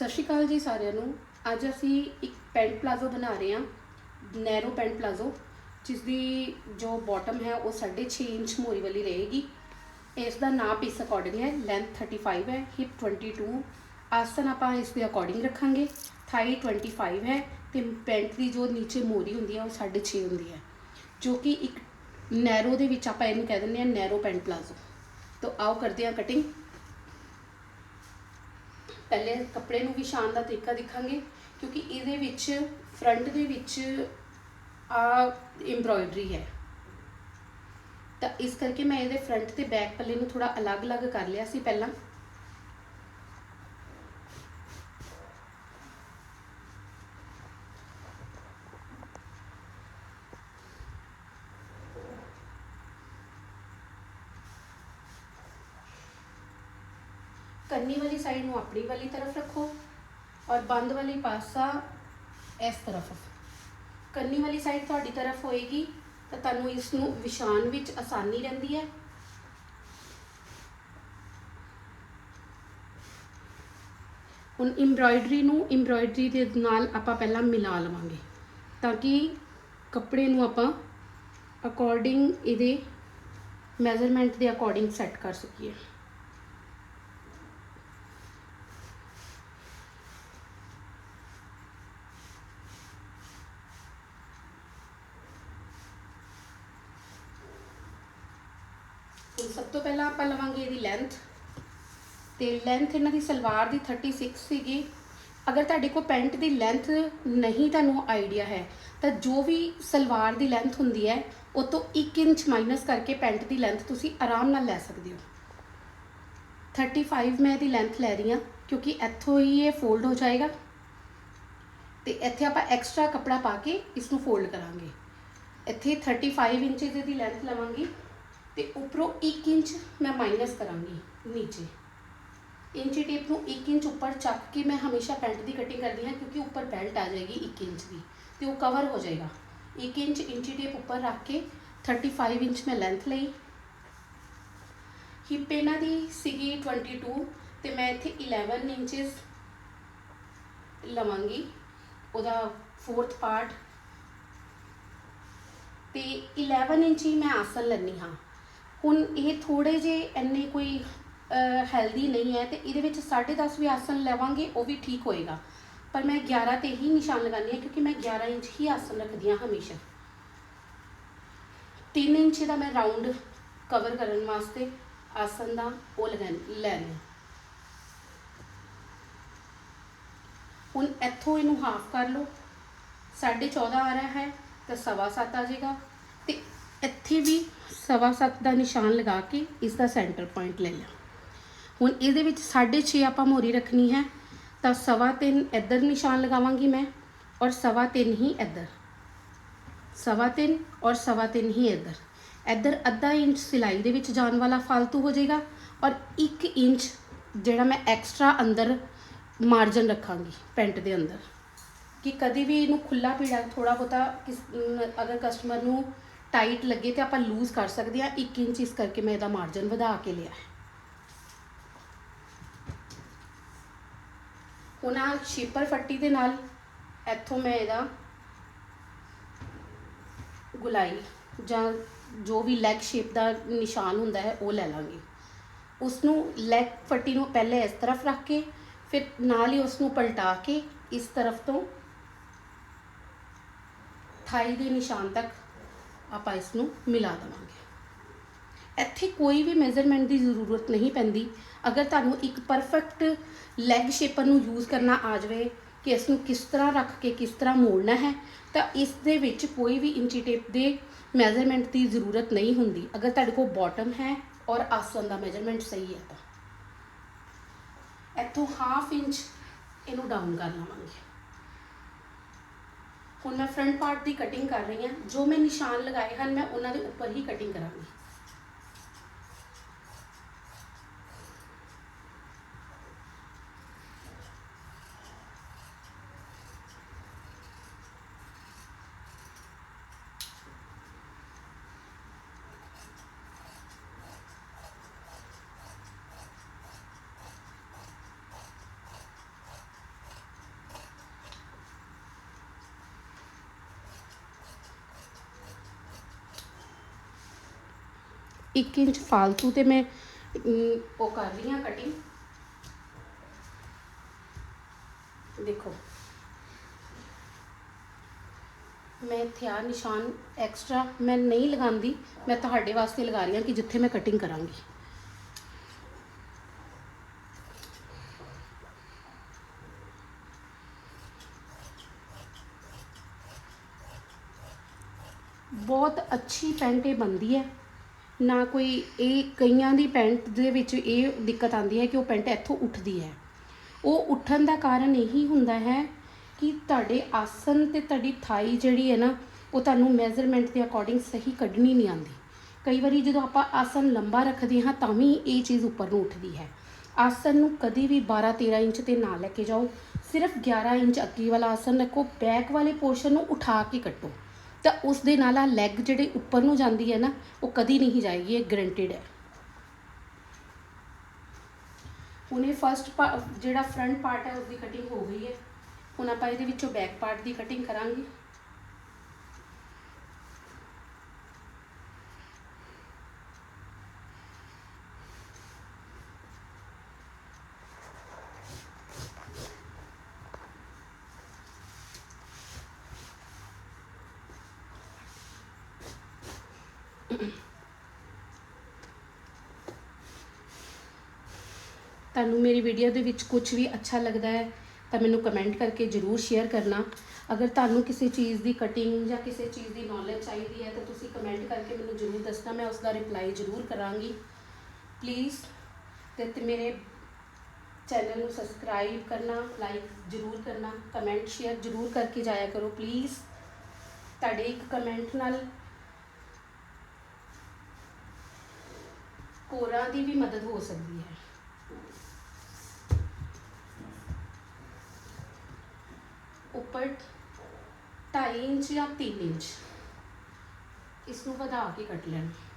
ਸਤਿ ਸ਼੍ਰੀ ਅਕਾਲ ਜੀ ਸਾਰਿਆਂ ਨੂੰ। ਅੱਜ ਅਸੀਂ ਇੱਕ ਪੈਂਟ ਪਲਾਜ਼ੋ ਬਣਾ ਰਹੇ ਹਾਂ, ਨੈਰੋ ਪੈਂਟ ਪਲਾਜ਼ੋ ਜਿਸ ਦੀ ਜੋ ਬਾਟਮ ਹੈ ਉਹ 6.5 ਇੰਚ ਮੋਰੀ ਵਾਲੀ ਰਹੇਗੀ। ਇਸ ਦਾ ਨਾਪ ਇਸ ਅਕੋਰਡਿੰਗ ਹੈ ਲੈਂਥ 35 ਹੈ ਹਿਪ 22 ਆਸਨ ਆਪਾਂ ਇਸ ਦੇ ਅਕੋਰਡਿੰਗ ਰੱਖਾਂਗੇ। ਥਾਈ 25 ਹੈ ਤੇ ਪੈਂਟ ਦੀ ਜੋ ਨੀਚੇ ਮੋਰੀ ਹੁੰਦੀ ਹੈ ਉਹ 6.5 ਹੁੰਦੀ ਹੈ, ਜੋ ਕਿ ਇੱਕ ਨੈਰੋ ਦੇ ਵਿੱਚ ਆਪਾਂ ਇਹਨੂੰ ਕਹਿ ਦਿੰਦੇ ਹਾਂ ਨੈਰੋ ਪੈਂਟ ਪਲਾਜ਼ੋ। ਤਾਂ ਆਓ ਕਰਦੇ ਹਾਂ ਕਟਿੰਗ ਪਹਿਲੇ ਕੱਪੜੇ ਨੂੰ ਵਿਛਾਉਣ ਦਾ ਤਰੀਕਾ ਦੇਖਾਂਗੇ, ਕਿਉਂਕਿ ਇਹਦੇ ਵਿੱਚ ਫਰੰਟ ਦੇ ਵਿੱਚ ਆ ਐਮਬ੍ਰੋਇਡਰੀ ਹੈ। ਤਾਂ ਇਸ ਕਰਕੇ ਮੈਂ ਇਹਦੇ ਫਰੰਟ ਤੇ ਬੈਕ ਪੱਲੇ ਨੂੰ ਥੋੜਾ ਅਲੱਗ-ਅਲੱਗ ਕਰ ਲਿਆ ਸੀ ਪਹਿਲਾਂ। ਕੰਨੀ ਵਾਲੀ ਸਾਈਡ ਨੂੰ ਆਪਣੀ ਵਾਲੀ ਤਰਫ ਰੱਖੋ ਔਰ ਬੰਦ ਵਾਲੀ ਪਾਸਾ ਇਸ ਤਰਫ। ਕੰਨੀ ਵਾਲੀ ਸਾਈਡ ਤੁਹਾਡੀ ਤਰਫ ਹੋਏਗੀ, ਤਾਂ ਤੁਹਾਨੂੰ ਇਸ ਨੂੰ ਵਿਛਾਉਣ ਵਿੱਚ ਆਸਾਨੀ ਰਹਿੰਦੀ ਹੈ। ਹੁਣ ਐਮਬ੍ਰਾਇਡਰੀ ਨੂੰ ਐਮਬ੍ਰਾਇਡਰੀ ਦੇ ਨਾਲ ਆਪਾਂ ਪਹਿਲਾਂ ਮਿਲਾ ਲਵਾਂਗੇ, ਤਾਂ ਕਿ ਕੱਪੜੇ ਨੂੰ ਆਪਾਂ ਅਕੋਰਡਿੰਗ ਇਹਦੇ ਮੈਜ਼ਰਮੈਂਟ ਦੇ ਅਕੋਰਡਿੰਗ ਸੈੱਟ ਕਰ ਸਕੀਏ ਹੁਣ ਸਭ ਤੋਂ ਪਹਿਲਾਂ ਆਪਾਂ ਲਵਾਂਗੇ ਇਹਦੀ ਲੈਂਥ ਤੇ ਲੈਂਥ ਇਹਨਾਂ ਦੀ ਸਲਵਾਰ ਦੀ 36 ਸੀਗੀ। ਅਗਰ ਤੁਹਾਡੇ ਕੋਲ ਪੈਂਟ ਦੀ ਲੈਂਥ ਨਹੀਂ ਤੁਹਾਨੂੰ ਆਈਡੀਆ ਹੈ, ਤਾਂ ਜੋ ਵੀ ਸਲਵਾਰ ਦੀ ਲੈਂਥ ਹੁੰਦੀ ਹੈ, ਉਹ ਤੋਂ 1 ਇੰਚ ਮਾਈਨਸ ਕਰਕੇ ਪੈਂਟ ਦੀ ਲੈਂਥ ਤੁਸੀਂ ਆਰਾਮ ਨਾਲ ਲੈ ਸਕਦੇ ਹੋ। 35 ਮੈਂ ਇਹਦੀ ਲੈਂਥ ਲੈ ਰਹੀ ਹਾਂ, ਕਿਉਂਕਿ ਇੱਥੋਂ ਹੀ ਇਹ ਫੋਲਡ ਹੋ ਜਾਏਗਾ। ਤੇ ਇੱਥੇ ਆਪਾਂ ਐਕਸਟਰਾ ਕੱਪੜਾ ਪਾ ਕੇ ਇਸ ਨੂੰ ਫੋਲਡ ਕਰਾਂਗੇ। ਇੱਥੇ 35 ਇੰਚਸ ਦੀ ਲੈਂਥ ਲਵਾਂਗੀ। ਤੇ ਉੱਪਰੋਂ 1 ਇੰਚ ਮੈਂ ਮਾਈਨਸ ਕਰਾਂਗੀ, ਨੀਚੇ। ਇੰਚੀ ਟੇਪ ਨੂੰ 1 ਇੰਚ ਉੱਪਰ ਚੱਕ ਕੇ ਮੈਂ ਹਮੇਸ਼ਾ ਪੈਂਟ ਦੀ ਕਟਿੰਗ ਕਰਦੀ ਹਾਂ ਕਿਉਂਕਿ ਉੱਪਰ ਬੈਲਟ ਆ ਜਾਏਗੀ 1 ਇੰਚ ਦੀ ਤੇ ਉਹ ਕਵਰ ਹੋ ਜਾਏਗਾ। 1 ਇੰਚ ਇੰਚੀ ਟੇਪ ਉੱਪਰ ਰੱਖ ਕੇ 35 ਇੰਚ ਮੈਂ ਲੈਂਥ ਲਈ। ਹਿੱਪ ਇਹਨਾਂ ਦੀ ਸੀਗੀ 22 ਤੇ ਮੈਂ ਇੱਥੇ 11 ਇੰਚਸ ਲਵਾਂਗੀ, ਉਹਦਾ ਫੋਰਥ ਪਾਰਟ ਤੇ 11 ਇੰਚ ਹੀ ਮੈਂ ਆਸਨ ਲੈਣੀ ਹਾਂ। ਹੁਣ ਇਹ ਥੋੜੇ ਜੇ ਇੰਨੇ ਕੋਈ ਹੈਲਦੀ ਨਹੀਂ ਹੈ ਤੇ ਇਹਦੇ ਵਿੱਚ 10.5 ਵੀ ਆਸਨ ਲਵਾਂਗੇ, ਉਹ ਵੀ ਠੀਕ ਹੋਏਗਾ। ਪਰ ਮੈਂ 11 ਤੇ ਹੀ ਨਿਸ਼ਾਨ ਲਗਾਉਂਦੀ ਹਾਂ ਕਿਉਂਕਿ ਮੈਂ 11 ਇੰਚ ਹੀ ਆਸਨ ਰੱਖਦੀ ਹਾਂ ਹਮੇਸ਼ਾ। 3 ਇੰਚ ਦਾ ਮੈਂ ਰਾਉਂਡ ਕਵਰ ਕਰਨ ਵਾਸਤੇ ਆਸਨ ਦਾ ਉਹ ਲਗਾ ਲੈਣਾ ਹੁਣ ਇੱਥੋਂ ਇਹਨੂੰ ਹਾਫ ਕਰ ਲਓ। 14.5 ਆ ਰਿਹਾ ਹੈ, ਤਾਂ ਸਵਾ ਸੱਤ ਆ ਜਾਏਗਾ। ਤੇ ਇੱਥੇ ਵੀ ਸਵਾ ਸੱਤ ਦਾ ਨਿਸ਼ਾਨ ਲਗਾ ਕੇ ਇਸ ਦਾ ਸੈਂਟਰ ਪੁਆਇੰਟ ਲੈ ਲਿਆ। ਹੁਣ ਇਹਦੇ ਵਿੱਚ 6.5 ਆਪਾਂ ਮੋਰੀ ਰੱਖਣੀ ਹੈ, ਤਾਂ ਸਵਾ ਤਿੰਨ ਇੱਧਰ ਨਿਸ਼ਾਨ ਲਗਾਵਾਂਗੀ ਮੈਂ ਔਰ ਸਵਾ ਤਿੰਨ ਹੀ ਇੱਧਰ। ਸਵਾ ਤਿੰਨ ਔਰ ਸਵਾ ਤਿੰਨ ਹੀ ਇੱਧਰ। ਇੱਧਰ ਅੱਧਾ ਇੰਚ ਸਿਲਾਈ ਦੇ ਵਿੱਚ ਜਾਣ ਵਾਲਾ ਫालतू ਹੋ ਜਾਏਗਾ ਔਰ 1 ਇੰਚ ਜਿਹੜਾ ਮੈਂ ਐਕਸਟਰਾ ਅੰਦਰ ਮਾਰਜਨ ਰੱਖਾਂਗੀ ਪੈਂਟ ਦੇ ਅੰਦਰ। ਕਿ ਕਦੀ ਵੀ ਇਹਨੂੰ ਖੁੱਲਾ ਪੀੜਾ ਥੋੜਾ ਬਹੁਤਾ ਕਿਸ, ਅਗਰ ਕਸਟਮਰ ਨੂੰ ਟਾਈਟ ਲੱਗੇ ਤੇ ਆਪਾਂ ਲੂਜ਼ ਕਰ ਸਕਦੇ ਆ 1 ਇੰਚ ਇਸ ਕਰਕੇ ਮੈਂ ਇਹਦਾ ਮਾਰਜਨ ਵਧਾ ਕੇ ਲਿਆ। ਹੈ ਹੁਣ ਆ ਸ਼ੀਪਰ ਫੱਟੀ ਦੇ ਨਾਲ ਇੱਥੋਂ ਮੈਂ ਇਹਦਾ ਗੁਲਾਈ ਜਾਂ ਜੋ ਵੀ ਲੈਗ ਸ਼ੇਪ ਦਾ ਨਿਸ਼ਾਨ ਹੁੰਦਾ ਹੈ, ਉਹ ਲੈ ਲਾਂਗੀ। ਉਸ ਨੂੰ ਲੈਗ ਫੱਟੀ ਨੂੰ ਪਹਿਲੇ ਇਸ ਤਰਫ ਰੱਖ ਕੇ, ਫਿਰ ਨਾਲ ਹੀ ਉਸ ਨੂੰ ਪਲਟਾ ਕੇ ਇਸ ਤਰਫ ਤੋਂ ਥਾਈ ਦੇ ਨਿਸ਼ਾਨ ਤੱਕ ਆਪਾਂ ਇਸ ਨੂੰ ਮਿਲਾ ਦਵਾਂਗੇ। ਇੱਥੇ ਕੋਈ ਵੀ ਮੈਜ਼ਰਮੈਂਟ ਦੀ ਜ਼ਰੂਰਤ ਨਹੀਂ ਪੈਂਦੀ। ਅਗਰ ਤੁਹਾਨੂੰ ਇੱਕ ਪਰਫੈਕਟ ਲੈਗ ਸ਼ੇਪਰ ਨੂੰ ਯੂਜ਼ ਕਰਨਾ ਆ ਜਾਵੇ ਕਿ ਇਸ ਨੂੰ ਕਿਸ ਤਰ੍ਹਾਂ ਰੱਖ ਕੇ ਕਿਸ ਤਰ੍ਹਾਂ ਮੋੜਨਾ ਹੈ, ਤਾਂ ਇਸ ਦੇ ਵਿੱਚ ਕੋਈ ਵੀ ਇੰਚੀ ਟੇਪ ਦੇ ਮੈਜ਼ਰਮੈਂਟ ਦੀ ਜ਼ਰੂਰਤ ਨਹੀਂ ਹੁੰਦੀ। ਅਗਰ ਤੁਹਾਡੇ ਕੋਲ ਬਾਟਮ ਹੈ ਔਰ ਆਸਨ ਦਾ ਮੈਜ਼ਰਮੈਂਟ ਸਹੀ ਹੈ ਤਾਂ। ਇੱਥੋਂ ਹਾਫ ਇੰਚ ਇਹਨੂੰ ਡਾਊਨ ਕਰ ਲਵਾਂਗੇ। ਹੁਣ ਮੈਂ ਫਰੰਟ ਪਾਰਟ ਦੀ ਕਟਿੰਗ ਕਰ ਰਹੀ ਹਾਂ। ਜੋ ਮੈਂ ਨਿਸ਼ਾਨ ਲਗਾਏ ਹਨ, ਮੈਂ ਉਹਨਾਂ ਦੇ ਉੱਪਰ ਹੀ ਕਟਿੰਗ ਕਰਾਂਗੀ। 1 ਇੰਚ ਫਾਲਤੂ ਤੇ ਮੈਂ ਅਮ, ਉਹ ਕਰ ਰਹੀ ਹਾਂ ਕਟਿੰਗ ਦੇਖੋ। ਮੈਂ ਇੱਥੇ ਆ ਨਿਸ਼ਾਨ ਐਕਸਟਰਾ ਮੈਂ ਨਹੀਂ ਲਗਾਉਂਦੀ ਮੈਂ ਤੁਹਾਡੇ ਵਾਸਤੇ ਲਗਾ ਰਹੀ ਹਾਂ ਕਿ ਜਿੱਥੇ ਮੈਂ ਕਟਿੰਗ ਕਰਾਂਗੀ। ਬਹੁਤ ਅੱਛੀ ਪੈਂਟ ਇਹ ਬਣਦੀ ਹੈ। ਨਾ ਕੋਈ ਇਹ ਕਈਆਂ ਦੀ ਪੈਂਟ ਦੇ ਵਿੱਚ ਇਹ ਦਿੱਕਤ ਆਉਂਦੀ ਹੈ ਕਿ ਉਹ ਪੈਂਟ ਇੱਥੋਂ ਉੱਠਦੀ ਹੈ। ਉਹ ਉੱਠਣ ਦਾ ਕਾਰਨ ਇਹੀ ਹੁੰਦਾ ਹੈ ਕਿ ਤੁਹਾਡੇ ਆਸਨ ਤੇ ਤੁਹਾਡੀ ਥਾਈ ਜਿਹੜੀ ਹੈ ਨਾ, ਉਹ ਤੁਹਾਨੂੰ ਮੈਜ਼ਰਮੈਂਟ ਦੇ ਅਕੋਰਡਿੰਗ ਸਹੀ ਕੱਢਣੀ ਨਹੀਂ ਆਉਂਦੀ। ਕਈ ਵਾਰੀ ਜਦੋਂ ਆਪਾਂ ਆਸਨ ਲੰਬਾ ਰੱਖਦੇ ਹਾਂ, ਤਾਂ ਵੀ ਇਹ ਚੀਜ਼ ਉੱਪਰ ਨੂੰ ਉੱਠਦੀ ਹੈ। ਆਸਨ ਨੂੰ ਕਦੀ ਵੀ 12 13 ਇੰਚ ਤੇ ਨਾ ਲੈ ਕੇ ਜਾਓ। ਸਿਰਫ 11 ਇੰਚ ਅੱਗੇ ਵਾਲਾ ਆਸਨ ਰੱਖੋ ਬੈਕ ਵਾਲੇ ਪੋਰਸ਼ਨ ਨੂੰ ਉਠਾ ਕੇ ਕੱਟੋ। ਤਾਂ ਉਸ ਦੇ ਨਾਲ ਆ ਲੈਗ ਜਿਹੜੇ ਉੱਪਰ ਨੂੰ ਜਾਂਦੀ ਹੈ ਨਾ, ਉਹ ਕਦੀ ਨਹੀਂ ਜਾਏਗੀ, ਇਹ ਗਰੰਟਿਡ ਹੈ। ਹੁਣੇ ਫਸਟ ਜਿਹੜਾ ਫਰੰਟ ਪਾਰਟ ਹੈ ਉਸ ਦੀ ਕਟਿੰਗ ਹੋ ਗਈ ਹੈ। ਹੁਣ ਆਪਾਂ ਇਹਦੇ ਵਿੱਚੋਂ ਬੈਕ ਪਾਰਟ ਦੀ ਕਟਿੰਗ ਕਰਾਂਗੇ। ਤੁਹਾਨੂੰ ਮੇਰੀ ਵੀਡੀਓ ਦੇ ਵਿੱਚ ਕੁਝ ਵੀ ਅੱਛਾ ਲੱਗਦਾ ਹੈ, ਤਾਂ ਮੈਨੂੰ ਕਮੈਂਟ ਕਰਕੇ ਜਰੂਰ ਸ਼ੇਅਰ ਕਰਨਾ। ਅਗਰ ਤੁਹਾਨੂੰ ਕਿਸੇ ਚੀਜ਼ ਦੀ ਕਟਿੰਗ ਜਾਂ ਕਿਸੇ ਚੀਜ਼ ਦੀ ਨੌਲੇਜ ਚਾਹੀਦੀ ਹੈ, ਤਾਂ ਤੁਸੀਂ ਕਮੈਂਟ ਕਰਕੇ ਮੈਨੂੰ ਜਰੂਰ ਦੱਸਣਾ, ਮੈਂ ਉਸ ਦਾ ਰਿਪਲਾਈ ਜਰੂਰ ਕਰਾਂਗੀ। ਪਲੀਜ਼ ਤੇ ਮੇਰੇ ਚੈਨਲ ਨੂੰ ਸਬਸਕ੍ਰਾਈਬ ਕਰਨਾ ਲਾਈਕ ਜਰੂਰ ਕਰਨਾ ਕਮੈਂਟ ਸ਼ੇਅਰ ਜਰੂਰ ਕਰਕੇ ਜਾਇਆ ਕਰੋ ਪਲੀਜ਼ ਤੁਹਾਡੇ ਇੱਕ ਕਮੈਂਟ ਨਾਲ ਕੋਰਾਂ ਦੀ ਵੀ ਮਦਦ ਹੋ ਸਕਦੀ ਹੈ। ਉੱਪਰ 2.5 ਇੰਚ ਜਾਂ 3 ਇੰਚ। ਇਸ ਨੂੰ ਵਧਾ ਕੇ ਕੱਟ ਲੈਣਾ।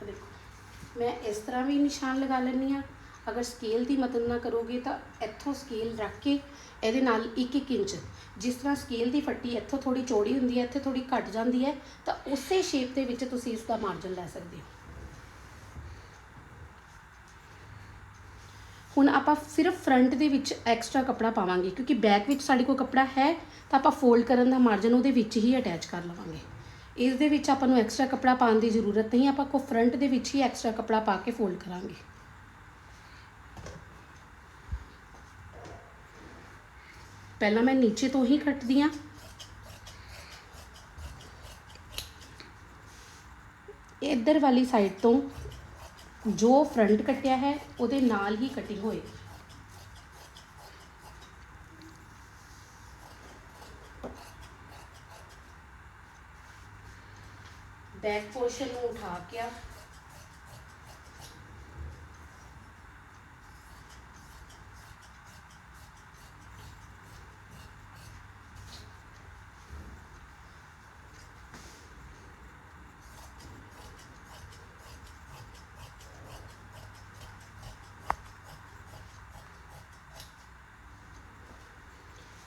ਦੇਖੋ, ਮੈਂ ਇਸ ਤਰ੍ਹਾਂ ਵੀ ਨਿਸ਼ਾਨ ਲਗਾ ਲੈਂਦੀ ਆ ਅਗਰ ਸਕੇਲ ਦੀ ਮਦਦ ਨਾ ਕਰੋਗੇ ਤਾਂ ਇੱਥੋਂ ਸਕੇਲ ਰੱਖ ਕੇ ਇਹਦੇ ਨਾਲ 1-1 ਇੰਚ, ਜਿਸ ਤਰ੍ਹਾਂ ਸਕੇਲ ਦੀ ਫੱਟੀ ਇੱਥੋਂ ਥੋੜੀ ਚੌੜੀ ਹੁੰਦੀ ਹੈ, ਇੱਥੇ ਥੋੜੀ ਘੱਟ ਜਾਂਦੀ ਹੈ, ਤਾਂ ਉਸੇ ਸ਼ੇਪ ਦੇ ਵਿੱਚ ਤੁਸੀਂ ਇਸ ਦਾ ਮਾਰਜਨ ਲੈ ਸਕਦੇ ਹੋ। ਹੁਣ ਆਪਾਂ ਸਿਰਫ ਫਰੰਟ ਦੇ ਵਿੱਚ ਐਕਸਟਰਾ ਕੱਪੜਾ ਪਾਵਾਂਗੇ, ਕਿਉਂਕਿ ਬੈਕ ਵਿੱਚ ਸਾਡੇ ਕੋਲ ਕੱਪੜਾ ਹੈ, ਤਾਂ ਆਪਾਂ ਫੋਲਡ ਕਰਨ ਦਾ ਮਾਰਜਨ ਉਹਦੇ ਵਿੱਚ ਹੀ ਅਟੈਚ ਕਰ ਲਵਾਂਗੇ। ਇਸ ਦੇ ਵਿੱਚ ਆਪਾਂ ਨੂੰ ਐਕਸਟਰਾ ਕੱਪੜਾ ਪਾਉਣ ਦੀ ਜ਼ਰੂਰਤ ਨਹੀਂ, ਆਪਾਂ ਕੋ ਫਰੰਟ ਦੇ ਵਿੱਚ ਹੀ ਐਕਸਟਰਾ ਕੱਪੜਾ ਪਾ ਕੇ ਫੋਲਡ ਕਰਾਂਗੇ। ਪਹਿਲਾਂ ਮੈਂ ਨੀਚੇ ਤੋਂ ਹੀ ਕੱਟਦੀ ਆ ਇੱਧਰ ਵਾਲੀ ਸਾਈਡ ਤੋਂ ਜੋ ਫਰੰਟ ਕੱਟਿਆ ਹੈ, ਉਹਦੇ ਨਾਲ ਹੀ ਕਟਿੰਗ ਹੋਏਗੀ। ਬੈਕ ਪੋਰਸ਼ਨ ਨੂੰ ਉਠਾ ਕੇ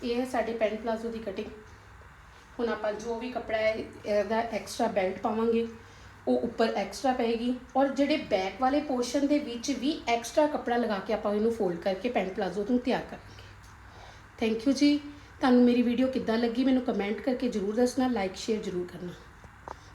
ਇਹ ਹੈ ਸਾਡੇ ਪੈਂਟ ਪਲਾਜ਼ੋ ਦੀ ਕਟਿੰਗ ਹੁਣ ਆਪਾਂ ਜੋ ਵੀ ਕੱਪੜਾ ਹੈ, ਇਹਦਾ ਐਕਸਟਰਾ ਬੈਲਟ ਪਾਵਾਂਗੇ। ਉਹ ਉੱਪਰ ਐਕਸਟਰਾ ਪਏਗੀ ਔਰ ਜਿਹੜੇ ਬੈਕ ਵਾਲੇ ਪੋਰਸ਼ਨ ਦੇ ਵਿੱਚ ਵੀ ਐਕਸਟਰਾ ਕੱਪੜਾ ਲਗਾ ਕੇ ਆਪਾਂ ਇਹਨੂੰ ਫੋਲਡ ਕਰਕੇ ਪੈਂਟ ਪਲਾਜ਼ੋ ਨੂੰ ਤਿਆਰ ਕਰਾਂਗੇ। ਥੈਂਕ ਯੂ ਜੀ। ਤੁਹਾਨੂੰ ਮੇਰੀ ਵੀਡੀਓ ਕਿੱਦਾਂ ਲੱਗੀ ਮੈਨੂੰ ਕਮੈਂਟ ਕਰਕੇ ਜਰੂਰ ਦੱਸਣਾ ਲਾਈਕ ਸ਼ੇਅਰ ਜਰੂਰ ਕਰਨਾ।